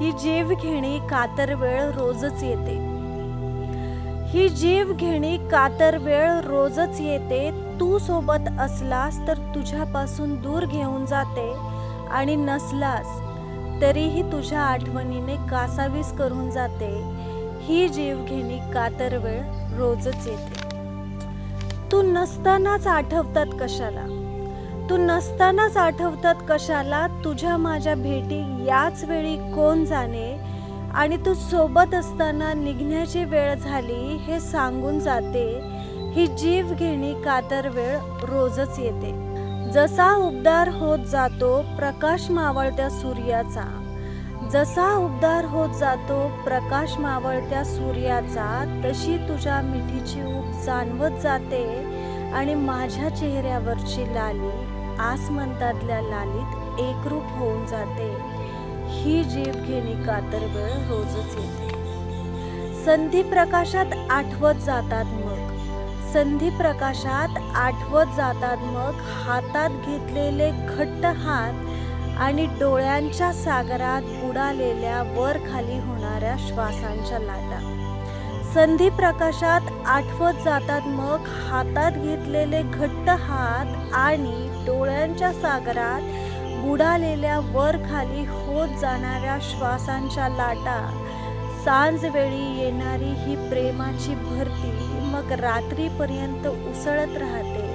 ही जीव घेणे कातर वेळ रोजच येते. ही जीव घेणे कातर वेळ रोजच येते. तू सोबत असलास तर तुझ्यापासून दूर घेऊन जाते आणि नसलास तरीही तुझ्या आठवणीने कासावीस करून जाते. ही जीव घेणे कातर वेळ रोजच येते. तू नसतानाच आठवतात कशाला? तू नसतानाच आठवतात कशाला? तुझ्या माझ्या भेटी याच वेळी कोण जाणे? आणि तू सोबत असताना निघण्याची वेळ झाली हे सांगून जाते. ही जीव घेणी कातर वेळ रोजच येते. जसा उबदार होत जातो प्रकाश मावळत्या सूर्याचा. जसा उबदार होत जातो प्रकाश मावळत्या सूर्याचा तशी तुझ्या मिठीची ऊब जाणवत जाते आणि माझ्या चेहऱ्यावरची लाली आसमंतातल्या लालीत एकरूप होऊन जाते. ही जीव घेणी कातर वेळ रोजच येते. संधी प्रकाशात आठवत जातात मग. संधी प्रकाशात आठवत जातात मग हातात घेतलेले घट्ट हात आणि डोळ्यांच्या सागरात बुडालेल्या वर खाली होणाऱ्या श्वासांच्या लाटा. संधी प्रकाशात आठवत जातात मग हातात घेतलेले घट्ट हात आणि डोळ्यांच्या सागरात बुडालेल्या वर खाली होत जाणाऱ्या श्वासांच्या लाटा. सांजवेळी येणारी ही प्रेमाची भरती मग रात्रीपर्यंत उसळत राहते.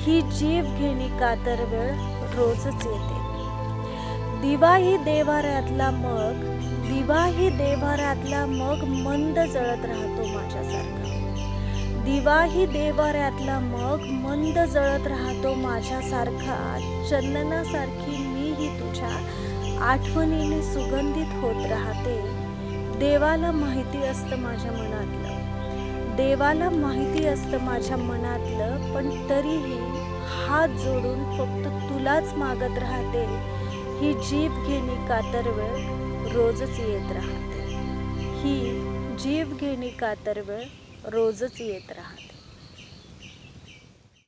ही जीव घेणी कातर वेळ रोजच येते. दिवा ही देवाऱ्यातला मग दिवा ही देवाऱ्यातला मग मंद जळत राहतो माझ्यासारखा. दिवा ही देवाऱ्यातला मग मंद जळत राहतो माझ्यासारखा चंदनासारखी मीही तुझ्या आठवणीने सुगंधित होत राहते. देवाला माहिती असतं माझ्या मनातलं. देवाला माहिती असतं माझ्या मनातलं पण तरीही हात जोडून फक्त तुलाच मागत राहते. ही जीव घेणी कातरवेळ रोजच येत राहते. ही जीव घेणी कातरवेळ रोजच येत राहते.